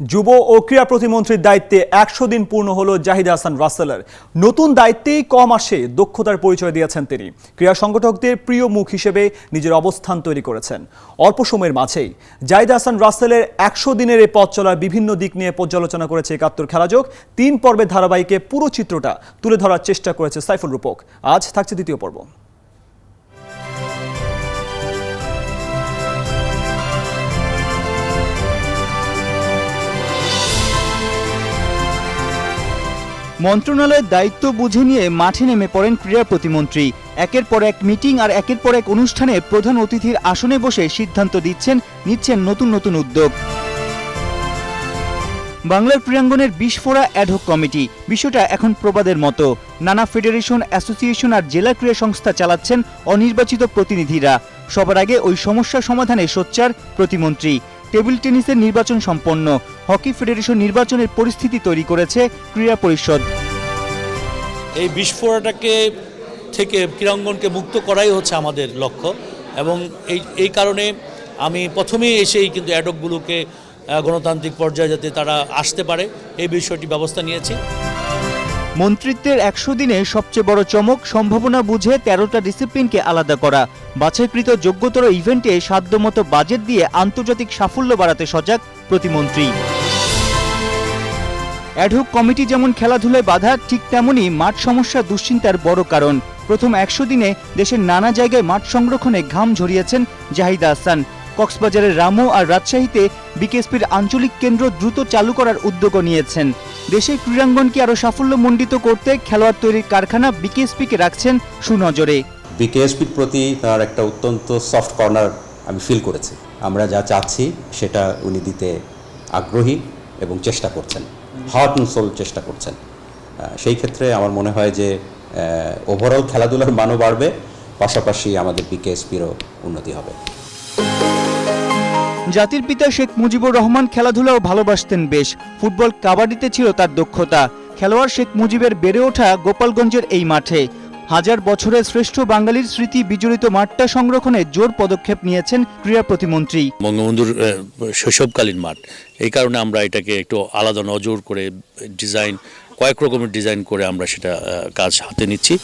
যুব ও ক্রীড়া প্রতিমন্ত্রীর দায়িত্বে একশো দিন পূর্ণ হলো জাহিদ হাসান রাসেলের। নতুন দায়িত্বেই কম আসে দক্ষতার পরিচয় দিয়েছেন তিনি। ক্রীড়া সংগঠকদের প্রিয় মুখ হিসেবে নিজের অবস্থান তৈরি করেছেন। অল্প সময়ের মাঝেই জাহিদ হাসান রাসেলের একশো দিনের এই পথ চলার বিভিন্ন দিক নিয়ে পর্যালোচনা করেছে একাত্তর খেলাযোগ তিন পর্বের ধারাবাহিকে পুরো চিত্রটা তুলে ধরার চেষ্টা করেছে সাইফুল রূপক। আজ থাকছে দ্বিতীয় পর্ব। মন্ত্রণালয়ের দায়িত্ব বুঝে নিয়ে মাঠে নেমে পড়েন ক্রীড়া প্রতিমন্ত্রী। একের পর এক মিটিং আর একের পর এক অনুষ্ঠানে প্রধান অতিথির আসনে বসে সিদ্ধান্ত দিচ্ছেন, নিচ্ছেন নতুন নতুন উদ্যোগ। বাংলার ক্রীড়াঙ্গনের বিস্ফোরা অ্যাডহক কমিটি বিষয়টা এখন প্রবাদের মতো। নানা ফেডারেশন অ্যাসোসিয়েশন আর জেলা ক্রীড়া সংস্থা চালাচ্ছেন অনির্বাচিত প্রতিনিধিরা। সবার আগে ওই সমস্যা সমাধানে সোচ্চার প্রতিমন্ত্রী। টেবিল টেনিসের নির্বাচন সম্পন্ন। হকি ফেডারেশন নির্বাচনের পরিস্থিতি তৈরি করেছে ক্রীড়া পরিষদ। এই বিস্ফোরণটাকে থেকে ক্রীড়াঙ্গনকে মুক্ত করাই হচ্ছে আমাদের লক্ষ্য এবং এই এই কারণে আমি প্রথমেই এসেই কিন্তু অ্যাডকগুলোকে গণতান্ত্রিক পর্যায়ে যাতে তারা আসতে পারে, এই বিষয়টি ব্যবস্থা নিয়েছি। মন্ত্রিত্বের একশো দিনে সবচেয়ে বড় চমক সম্ভাবনা বুঝে তেরোটা ডিসিপ্লিনকে আলাদা করা। বাছাইকৃত যোগ্যতর ইভেন্টে সাধ্যমতো বাজেট দিয়ে আন্তর্জাতিক সাফল্য বাড়াতে সজাগ প্রতিমন্ত্রী। অ্যাডহক কমিটি যেমন খেলাধুলায় বাধা, ঠিক তেমনই মাঠ সমস্যা দুশ্চিন্তার বড় কারণ। প্রথম একশো দিনে দেশের নানা জায়গায় মাঠ সংরক্ষণে ঘাম ঝরিয়েছেন জাহিদা হাসান কক্সবাজারের রামু আর রাজশাহীতে বিকেএসপির আঞ্চলিক কেন্দ্র দ্রুত চালু করার উদ্যোগও নিয়েছেন। দেশের ক্রীড়াঙ্গনকে আরও সাফল্যমণ্ডিত করতে খেলোয়াড় তৈরির কারখানা বিকেএসপিকে রাখছেন সুনজরে। বিকেএসপির প্রতি তার একটা অত্যন্ত সফট কর্নার আমি ফিল করেছি। আমরা যা চাচ্ছি সেটা উনি দিতে আগ্রহী এবং চেষ্টা করছেন। হার্ট অ্যান্ড সোল চেষ্টা করছেন। সেই ক্ষেত্রে আমার মনে হয় যে ওভারঅল খেলাধুলার মানও বাড়বে, পাশাপাশি আমাদের বিকেএসপিরও উন্নতি হবে। জাতির পিতা শেখ মুজিবুর রহমান খেলাধুলাও ভালোবাসতেন বেশ। ফুটবল কাবাডিতে ছিল তার দক্ষতা। খেলোয়াড় শেখ মুজিবের বেড়ে ওঠা গোপালগঞ্জের এই মাঠে। হাজার বছরের শ্রেষ্ঠ বাঙালির স্মৃতি বিজড়িত মাঠটা সংরক্ষণে জোর পদক্ষেপ নিয়েছেন ক্রীড়া প্রতিমন্ত্রী। বঙ্গবন্ধুর শৈশবকালীন মাঠ। এই কারণে আমরা এটাকে একটু আলাদা নজর করে ডিজাইন, কয়েক রকমের ডিজাইন করে আমরা সেটা কাজ হাতে নিচ্ছি।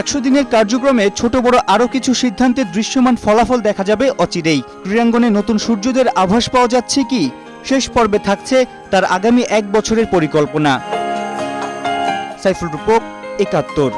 একশো দিনের কার্যক্রমে ছোট বড় আরও কিছু সিদ্ধান্তের দৃশ্যমান ফলাফল দেখা যাবে অচিরেই। ক্রীড়াঙ্গনে নতুন সূর্যদের আভাস পাওয়া যাচ্ছে কি? শেষ পর্বে থাকছে তার আগামী এক বছরের পরিকল্পনা। সাইফুল রূপক, একাত্তর।